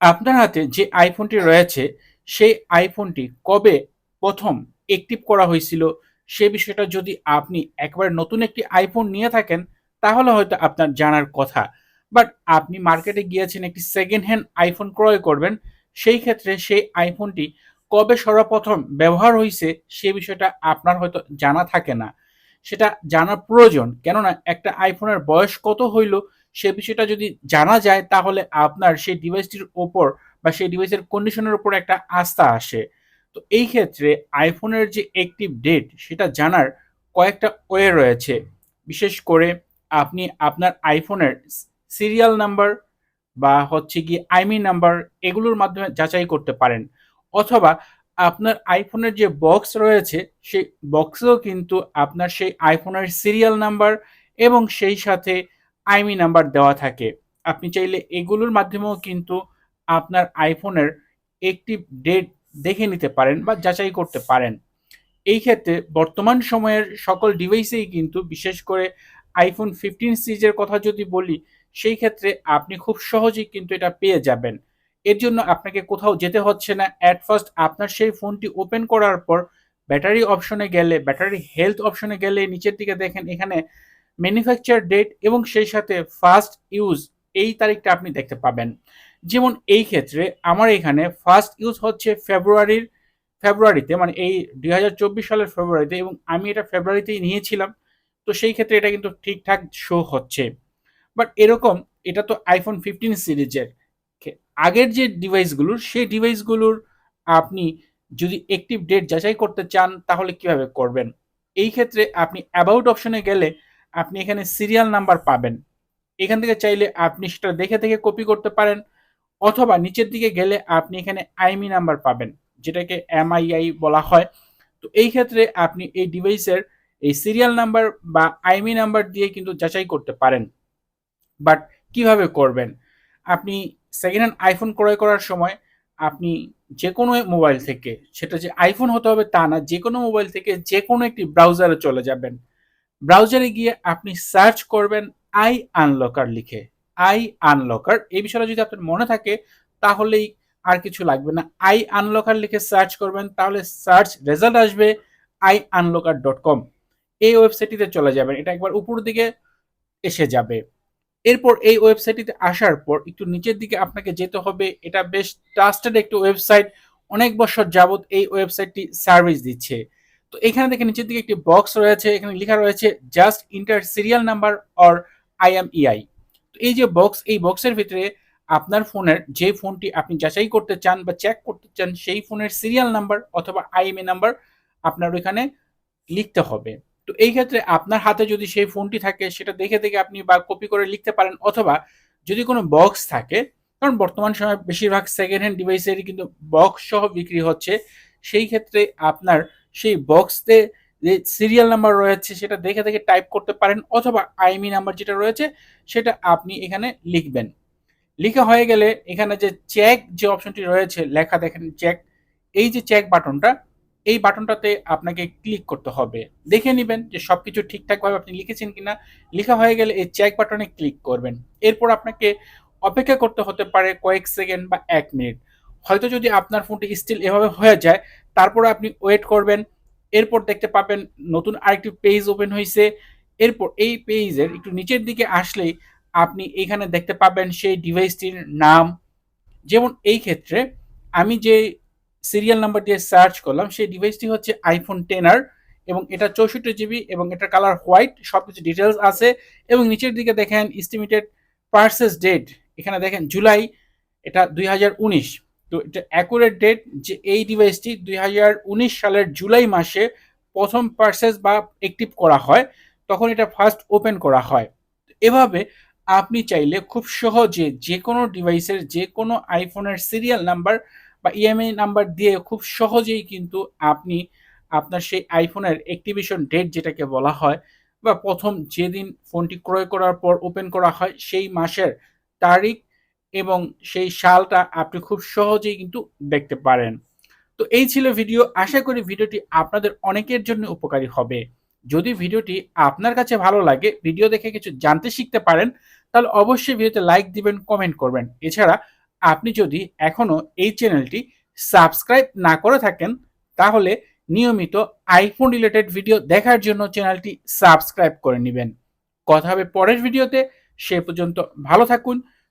আপনার হাতে যে আইফোনটি রয়েছে, সেই আইফোনটি কবে প্রথম অ্যাক্টিভ করা হয়েছিল? সে বিষয়টা যদি আপনি একবারে নতুন একটি আইফোন নিয়ে থাকেন, তাহলে হয়তো আপনার জানার কথা। বাট আপনি মার্কেটে গিয়েছেন, একটি সেকেন্ড হ্যান্ড আইফোন ক্রয় করবেন, সেই ক্ষেত্রে সেই আইফোনটি কবে সর্বপ্রথম ব্যবহার হয়েছে, সে বিষয়টা আপনার হয়তো জানা থাকে না। সেটা জানার প্রয়োজন, কেননা একটা আইফোনের বয়স কত হইল সে বিষয়টা যদি জানা যায়, তাহলে আপনার সেই ডিভাইসটির ওপর বা সেই ডিভাইসের কন্ডিশনের উপর একটা আস্থা আসে। তো এই ক্ষেত্রে আইফোনের যে অ্যাক্টিভ ডেট সেটা জানার কয়েকটা ওয়ে রয়েছে। বিশেষ করে আপনি আপনার আইফোনের সিরিয়াল নাম্বার বা হচ্ছে কি আইমি নাম্বার এগুলোর মাধ্যমে যাচাই করতে পারেন। অথবা আপনার আইফোনের যে বক্স রয়েছে, সেই বক্সেও কিন্তু আপনার সেই আইফোনের সিরিয়াল নাম্বার এবং সেই সাথে আইমি নাম্বার দেওয়া থাকে। আপনি চাইলে এগুলোর মাধ্যমেও কিন্তু আপনার আইফোনের একটি ডেট দেখে নিতে পারেন বা যাচাই করতে পারেন। এই ক্ষেত্রে বর্তমান সময়ের সকল ডিভাইসেই কিন্তু বিশেষ করে আইফোন ফিফটিন সিরিজের কথা যদি বলি, সেই ক্ষেত্রে আপনি খুব সহজেই কিন্তু এটা পেয়ে যাবেন। এর জন্য আপনাকে কোথাও যেতে হচ্ছে না। অ্যাট ফার্স্ট আপনার সেই ফোনটি ওপেন করার পর ব্যাটারি অপশনে গেলে ব্যাটারি হেলথ অপশনে গেলে নিচের দিকে দেখেন, এখানে ম্যানুফ্যাকচার ডেট এবং সেই সাথে ফার্স্ট ইউজ এই তারিখটা আপনি দেখতে পাবেন। যেমন এই ক্ষেত্রে আমার এখানে ফার্স্ট ইউজ হচ্ছে ফেব্রুয়ারির ফেব্রুয়ারিতে মানে এই দুই হাজার চব্বিশ সালের ফেব্রুয়ারিতে এবং আমি এটা ফেব্রুয়ারিতেই নিয়েছিলাম। তো সেই ক্ষেত্রে এটা কিন্তু ঠিকঠাক শো হচ্ছে। বাট এরকম এটা তো আইফোন ফিফটিন সিরিজের। আগের যে ডিভাইসগুলোর সেই ডিভাইসগুলোর আপনি যদি একটিভ ডেট যাচাই করতে চান, তাহলে কীভাবে করবেন? এই ক্ষেত্রে আপনি অ্যাবাউট অপশনে গেলে আপনি এখানে সিরিয়াল নাম্বার পাবেন। এখান থেকে চাইলে আপনি সেটা দেখে দেখে কপি করতে পারেন, অথবা নিচের দিকে গেলে আপনি এখানে আইমি নাম্বার পাবেন, যেটাকে এমআইআই বলা হয়। তো এই ক্ষেত্রে আপনি এই ডিভাইসের এই সিরিয়াল নাম্বার বা আইমি নাম্বার দিয়ে কিন্তু যাচাই করতে পারেন। বাট কীভাবে করবেন? আপনি সেকেন্ড হ্যান্ড আইফোন ক্রয় করার সময় আপনি যে কোনো মোবাইল থেকে, সেটা যে আইফোন হতে হবে তা না যে কোনো মোবাইল থেকে যে কোনো একটি ব্রাউজারে চলে যাবেন। ব্রাউজারে গিয়ে আপনি সার্চ করবেন আই আনলকার লিখে। আই আনলকার এই বিষয়টা যদি আপনার মনে থাকে, তাহলেই আর কিছু লাগবে না। আই আনলকার লিখে সার্চ করবেন, তাহলে সার্চ রেজাল্ট আসবে আই আনলকার ডট কম এই ওয়েবসাইটটিতে চলে যাবেন, এটা একবার উপর দিকে এসে যাবে। এরপর এই ওয়েবসাইটটিতে আসার পর একটু নিচের দিকে আপনাকে যেতে হবে, এটা বেশ ট্রাস্টেড একটি ওয়েবসাইট অনেক বছর যাবত এই ওয়েবসাইটটি সার্ভিস দিচ্ছে। তো এখানে দেখে নিচের দিকে একটি বক্স রয়েছে, এখানে লেখা রয়েছে just enter serial number or I M IMEI তো এই যে বক্স এই বক্সের ভিতরে আপনার ফোনের যে ফোনটি আপনি যাচাই করতে চান বা চেক করতে চান, সেই ফোনের সিরিয়াল নাম্বার অথবা আইএমএ নাম্বার আপনার ওইখানে লিখতে হবে। তো এই ক্ষেত্রে আপনার হাতে যদি সেই ফোনটি থাকে, সেটা দেখে দেখে আপনি বা কপি করে লিখতে পারেন, অথবা যদি কোনো বক্স থাকে, কারণ বর্তমান সময় বেশিরভাগ সেকেন্ড হ্যান্ড ডিভাইসেরই কিন্তু বক্স সহ বিক্রি হচ্ছে, সেই ক্ষেত্রে আপনার সেই বক্সতে যে সিরিয়াল নাম্বার রয়েছে সেটা দেখে দেখে টাইপ করতে পারেন অথবা আইমি নাম্বার যেটা রয়েছে সেটা আপনি এখানে লিখবেন। লিখা হয়ে গেলে এখানে যে চেক যে অপশনটি রয়েছে লেখা দেখেন চেক এই যে চেক বাটনটা, এই বাটনটাতে আপনাকে ক্লিক করতে হবে। দেখে নেবেন যে সব কিছু ঠিকঠাকভাবে আপনি লিখেছেন কিনা। লেখা হয়ে গেলে এই চেক বাটনে ক্লিক করবেন। এরপর আপনাকে অপেক্ষা করতে হতে পারে কয়েক সেকেন্ড বা এক মিনিট হয়তো যদি আপনার ফোনটি স্টিল এভাবে হয়ে যায় তারপর আপনি ওয়েট করবেন, এরপর দেখতে পাবেন নতুন আরেকটি পেজ ওপেন হয়েছে এরপর এই পেজের একটু নিচের দিকে আসলেই আপনি এখানে দেখতে পাবেন সেই ডিভাইসটির নাম। যেমন এই ক্ষেত্রে আমি যে সিরিয়াল নাম্বার দিয়ে সার্চ করলাম, সেই ডিভাইসটি হচ্ছে আইফোন টেনার এবং এটা চৌষট্টি জিবি এবং এটার কালার হোয়াইট সব কিছু ডিটেলস আছে। এবং নিচের দিকে দেখেন ইস্টিমেটেড পার্সেস ডেট এখানে দেখেন জুলাই এটা দুই হাজার উনিশ। তো এটা অ্যাকুরেট ডেট যে এই ডিভাইসটি দুই হাজার উনিশ সালের জুলাই মাসে প্রথম পার্সেস বা অ্যাক্টিভ করা হয়, তখন এটা ফার্স্ট ওপেন করা হয়। এভাবে আপনি চাইলে খুব সহজে যে কোনো ডিভাইসের যে কোনো আইফোনের সিরিয়াল নাম্বার বা ইএমআই নাম্বার দিয়ে খুব সহজেই কিন্তু আপনি আপনার সেই আইফোনের অ্যাক্টিভেশন ডেট যেটাকে বলা হয় বা প্রথম যেদিন ফোনটি ক্রয় করার পর ওপেন করা হয়, সেই মাসের তারিখ এবং সেই শালটা আপনি খুব সহজেই কিন্তু দেখতে পারেন। তো এই ছিল ভিডিও। আশা করি ভিডিওটি আপনাদের অনেকের জন্য উপকারী হবে। যদি ভিডিওটি আপনার কাছে ভালো লাগে, ভিডিও দেখে কিছু জানতে শিখতে পারেন, তাহলে অবশ্যই ভিডিওতে লাইক দিবেন, কমেন্ট করবেন। এছাড়া আপনি যদি এখনও এই চ্যানেলটি সাবস্ক্রাইব না করে থাকেন, তাহলে নিয়মিত আইফোন রিলেটেড ভিডিও দেখার জন্য চ্যানেলটি সাবস্ক্রাইব করে নেবেন। কথা হবে পরের ভিডিওতে। সে পর্যন্ত ভালো থাকুন।